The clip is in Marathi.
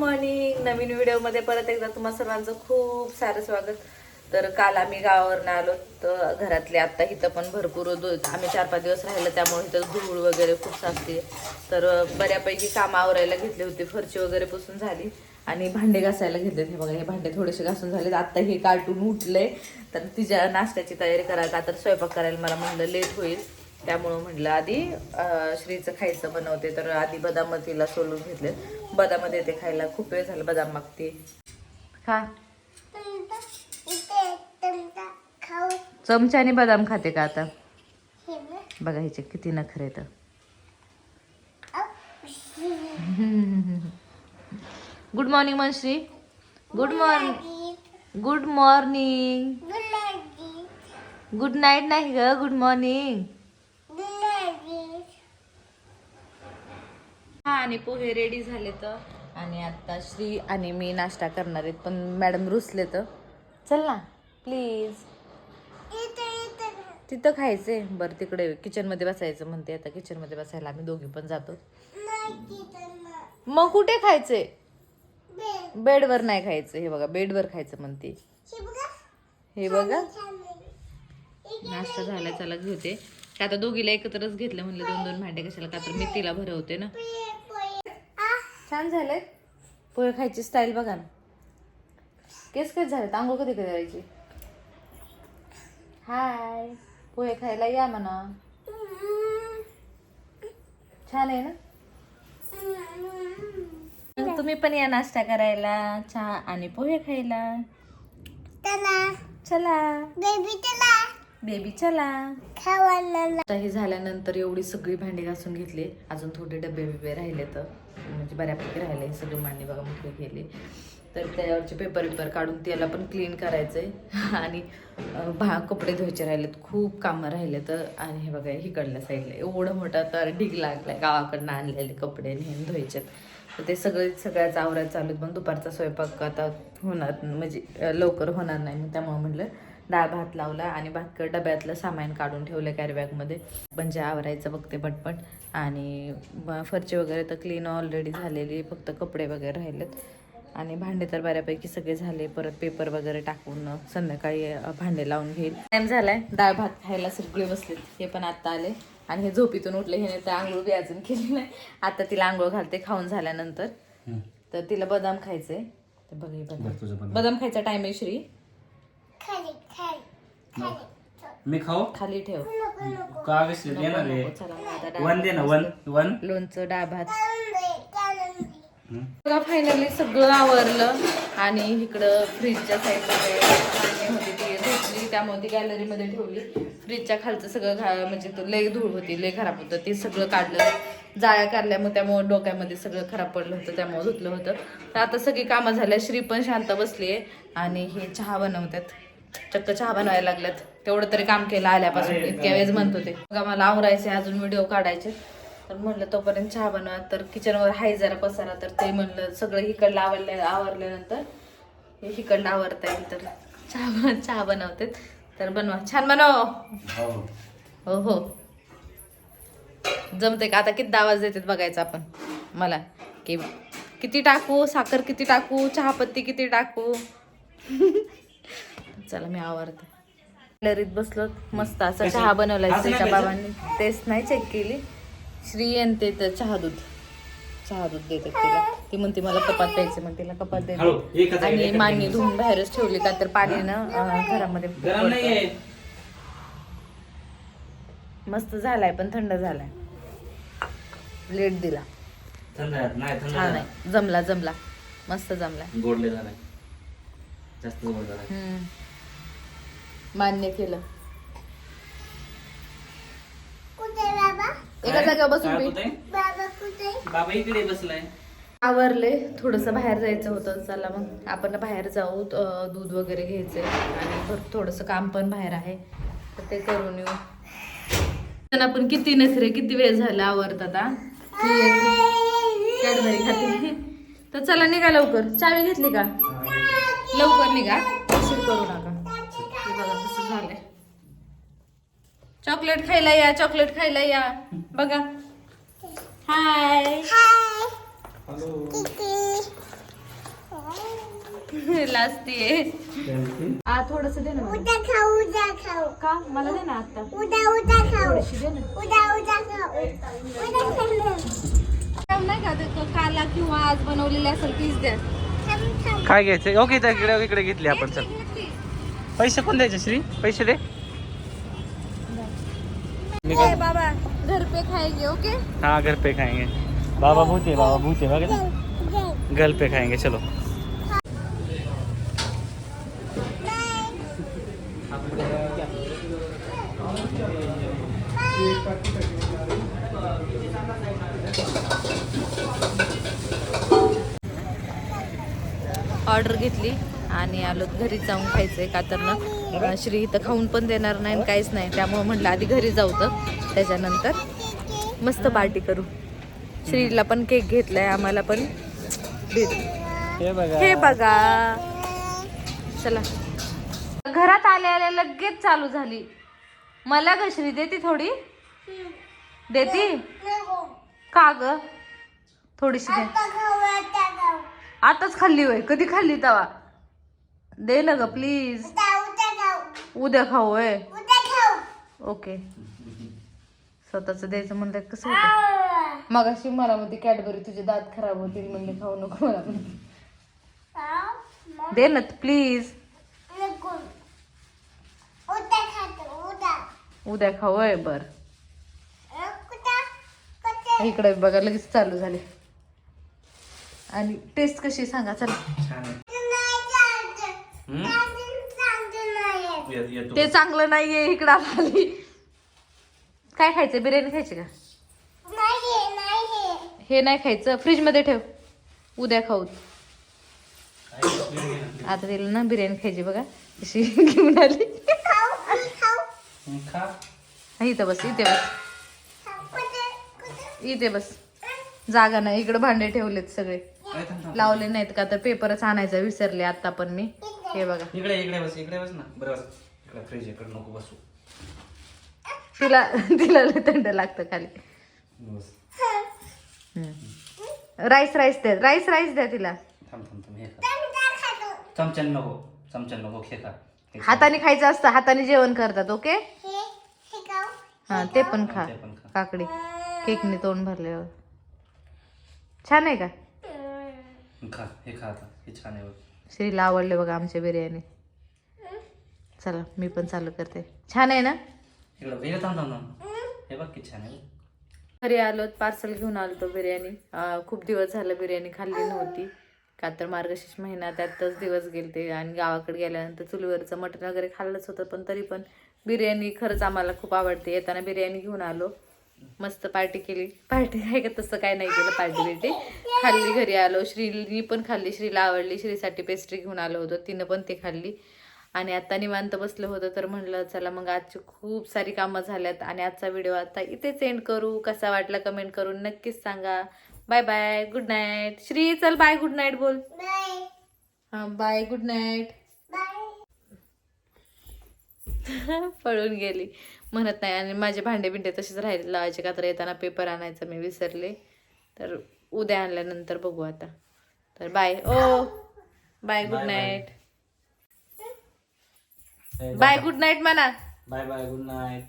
मॉर्निंग नवीन व्हिडिओमध्ये परत एकदा तुम्हा सर्वांचं खूप सारं स्वागत. तर काल आम्ही गावावरून आलो तर घरातले आत्ता इथं पण भरपूर दो आम्ही चार पाच दिवस राहिलो त्यामुळे इथं धूळ वगैरे खूप साचते. तर बऱ्यापैकी कामं आवरायला घेतली होती फरची वगैरे पुसून झाली आणि भांडे घासायला घेतले हे बघा हे भांडे थोडेसे घासून झाले आत्ता हे कार्टून उठले तर तिच्या नाश्त्याची तयारी करायला का तर स्वयंपाक करायला मला म्हणलं लेट होईल. त्यामुळं म्हटलं आधी श्रीचं खायचं बनवते तर आधी बदाम तिला सोलून घेतले. बदाम देते खायला खूप वेळ झाला बदाम मागते. खा. चमच्याने बदाम खाते का आता? बघा ह्याचे किती नखरे तर good morning Manashree good morning. Good morning good night नाही ग गुड मॉर्निंग हा आणि पोहे रेडी झाले तर? आणि आता श्री आणि मी नाश्ता करणार आहेत पण मॅडम रुसले तर चल ना प्लीज तिथं खायचंय. बरं तिकडे किचनमध्ये बसायचं म्हणते आता. किचनमध्ये बसायला आम्ही दोघी पण जातो. मग कुठे खायचंय? बेडवर नाही खायचं हे बघा बेडवर खायचं म्हणते. हे बघा. नाश्ता झाला चला घेते का आता दोघीला एकत्रच घेतलं म्हणलं दोन दोन भांडे कशाला? का तर मी तिला भरवते ना. छान झाले पोहे खायची स्टाईल बघा ना. केस काय झाले आंघोळ कधी कधी करायची? हाय पोहे खायला या म्हणा. छान आहे ना? तुम्ही पण या नाश्ता करायला चहा आणि पोहे खायला. चला. बेबी चला. आता हे झाल्यानंतर एवढी सगळी भांडी घासून घेतली. अजून थोडे डबे बिबे राहिले तर म्हणजे बऱ्यापैकी राहिले. हे सगळी मांडी बघा मोकळी केली. तर त्यावरचे पेपर पेपर काढून त्याला पण क्लीन करायचंय. आणि अं, भा कपडे धुवायचे राहिलेत. खूप कामं राहिले तर आणि हे बघा हिकडल्या साईडला एवढं मोठा तर ढीग लागलाय. गावाकडनं आणलेले कपडे नेहमी धुवायचेत. तर ते सगळे सगळ्याच आवरायचं चालू आहे. पण दुपारचा स्वयंपाक आता होणार म्हणजे लवकर होणार नाही. मग त्यामुळे म्हटलं डाळ भात लावला आणि भातकर डब्यातलं सामान काढून ठेवलं कॅरीबॅगमध्ये म्हणजे आवरायचं बघते पटपट. आणि फरची वगैरे तर क्लीन ऑलरेडी झालेली फक्त कपडे वगैरे राहिलेत. आणि भांडे तर बऱ्यापैकी सगळे झाले. परत पेपर वगैरे टाकून संध्याकाळी भांडे लावून घेईल. टाइम झालाय. डाळ भात खायला सगळे बसलेत. हे पण आत्ता आले. आणि हे झोपीतून उठले. हे तर आंघोळ बी अजून केली नाही. आता तिला आंघोळ घालते खाऊन झाल्यानंतर. तर तिला बदाम खायचंय. तर बघ बदाम. बदाम. खायचा टाइम आहे श्री. मी खाऊ? खाली ठेव. का विसरत येणार रे वन दे ना वन वन. लोणचं डाळ भात. बघा फायनली सगळं आवरलं आणि इकडं फ्रीजच्या साईडमध्ये भांडी होती ती धुतली. त्यामुळे ती गॅलरीमध्ये ठेवली. फ्रीजच्या खालचं सगळं घा म्हणजे तो लय धूळ होती लय खराब होतं. ते सगळं काढलं. जाळ्या काढल्या मग त्यामुळे डोक्यामध्ये सगळं खराब पडलं होतं त्यामुळे धुतलं होतं. तर आता सगळी कामं झाल्या श्री पण शांत बसली आहे आणि हे चहा बनवतात. चक्क चहा बनवायला लागल्यात. तेवढं तरी काम केलं आल्यापासून. इतक्या वेळेस म्हणत होते. बघा मला आवरायचे अजून व्हिडिओ काढायचे तर म्हणलं तोपर्यंत चहा बनवा. तर किचनवर हाय जरा पसारा तर ते म्हणलं सगळं इकडलं आवडल्या आवरल्यानंतर हे इकडलं आवरता येईल. तर चहा चहा बनवते तर बनवा. छान बनव. हो. हो जमते का? आता किती आवाज देतात बघायचा आपण? मला. की किती टाकू? साखर किती टाकू? चहापत्ती किती टाकू? चला मी आवडते गॅलरीत बसलो मस्त असा चहा बनवलाय त्याच्या? बाबांनी. टेस्ट नाही चेक केली. श्री आणि ते तर चहा दूध. चहा दूध देतात तिला. ती म्हणते मला कपात प्यायचे मग तिला कपात देते आहे, आणि आहे. धुवून बाहेरच ठेवली का तर पाण्यानं घरामध्ये मस्त झालाय पण थंड झालाय. लेट दिला. छान आहे. जमला जमला. मस्त जमला गोडले जास्त गोड हम्म. मान्य केलं. एका जागेवर बसून पी. बाबा इकडे बसलाय. आवरले थोडस बाहेर जायचं होतं. चला मग आपण बाहेर जाऊ अं, दूध वगैरे घ्यायचंय. आणि भर- थोडंसं काम पण बाहेर आहे. तर ते करून येऊ. पण आपण किती नखरे किती वेळ झाला आवरत आता ती एक कॅडबरी खाते. तर चला निघा लवकर. चावी घेतली का? लवकर निघा. उशीर करू नका. झालंय चॉकलेट खायला या चॉकलेट खायला या. बघा. हाय. लाजतीये आ थोडस दे ना मला. उद्या खाऊ उद्या खाऊ. का? मला दे ना आता. उद्या उद्या खाऊ. थोडीशी दे ना. उद्या उद्या खाऊ. उद्या खाऊ नाही का? ते काला किंवा आज बनवलेले असेल तीच द्या. थांब थांब. काय घ्यायचं ओके इकडे इकडे घेतली आपण चल. पैसे कोण द्यायचे श्री? पैसे दे. बाबा घर पे खाएँगे ओके? हाँ घर पे खाएँगे बाबा भूते बाबा भूते घर पे खाएँगे चलो. ऑर्डर घेतली. आणि आलो घरी जाऊन खायचंय का तर ना. श्री इथं खाऊन पण देणार नाही आणि काहीच नाही. त्यामुळे म्हटलं आधी घरी जाऊ तर. त्याच्यानंतर मस्त पार्टी करू. श्रीला पण केक घेतलाय आम्हाला पण. हे बघा. हे चला. घरात आल्या आल्या लगेच चालू झाली. मला घसरी देती थोडी? देती? का ग? थोडीशी दे. आताच खाल्ली होय. कधी खाल्ली तवा? दे ना ग प्लीज उद्या खाऊ. खाऊ ओके स्वतःच द्यायचं म्हणलं कसं होतं? मग अशी मला म्हणते कॅडबरी तुझे दात खराब होतील म्हणले खाऊ नको मला म्हणते. दे ना प्लीज उद्या खाऊ होय बर. इकडे बघा लगेच चालू झाले. आणि टेस्ट कशी आहे सांगा चला छान आहे नाही चालत हम्म? चालत नाही येत- येतो. ते. चांगलं नाहीये इकडं आली काय खायचं? बिर्याणी खायची का? नाही नाही हे नाही खायचं. फ्रीजमध्ये ठेव. उद्या खाऊ. आता तिला ना बिर्याणी खायची बघा. अशी घेऊन आली. खाऊ खाऊ खा इथं बस इथे बस. इथे बस. जागा नाही. इकडे भांडे ठेवलेत सगळे. लावले नाहीत का? तर पेपरच आणायचा विसरले आता पण मी. हे बघा. इकडे इकडे बस इकडे बस ना. बरं बस इकडे फ्रीज इकडे नको बसू. तिला तिला लय थंड लागतं खाली. बस. राईस राईस द्या राईस राईस द्या तिला. थांब थांब थांब हे खा. चमचा खातो चमच्यान नको चमच्यान नको हे खा. हाताने खायचं असतं हाताने जेवण करतात ओके? हे खाऊ. ते पण खा. ते पण खा. काकडी. केकने तोंड भरल्यावर. छान आहे का? खा हे खा आता हे छान आहे बघ. श्रीला आवडले बघा आमच्या बिर्याणी. चला मी पण चालू करते. छान आहे ना? इकडे थांब थांब थांब. हे बघ किती छान आहे बघ. घरी आलो पार्सल घेऊन आलो तो बिर्याणी. अं, खूप दिवस झालं बिर्याणी खाल्ली नव्हती. का तर मार्गशीर्ष महिना त्यातच दिवस गेलते आणि गावाकडे गेल्यानंतर चुलीवरचं मटण वगैरे खाल्लंच होतं पण तरी पण बिर्याणी खरंच आम्हाला खूप आवडते. येताना बिर्याणी घेऊन आलो. मस्त पार्टी केली. पार्टी आहे का? तसं काय नाही केलं पार्टी बिर्टी. खाल्ली घरी आलो. श्रीनी पण खाल्ली श्रीला आवडली. श्रीसाठी पेस्ट्री घेऊन आलो होतो. तिनं पण ती खाल्ली. आणि आता निवांत बसलं होतं तर म्हणलं चला मग आजची खूप सारी कामं झाल्यात आणि आजचा व्हिडिओ आता इथेच एंड करू. कसा वाटला कमेंट करून नक्कीच सांगा. Bye bye good night Shree चल बाय गुड नाईट बोल. बाय हां बाय गुड नाईट पळून गेली. म्हणत नाही. आणि माझे भांडे बिंडे तसेच राहिले लावायचे का तर येताना पेपर आणायचं मी विसरले. तर उद्या आणल्यानंतर बघू आता. तर बाय ओ bye good. Night bye good night म्हणा बाय बाय गुड नाईट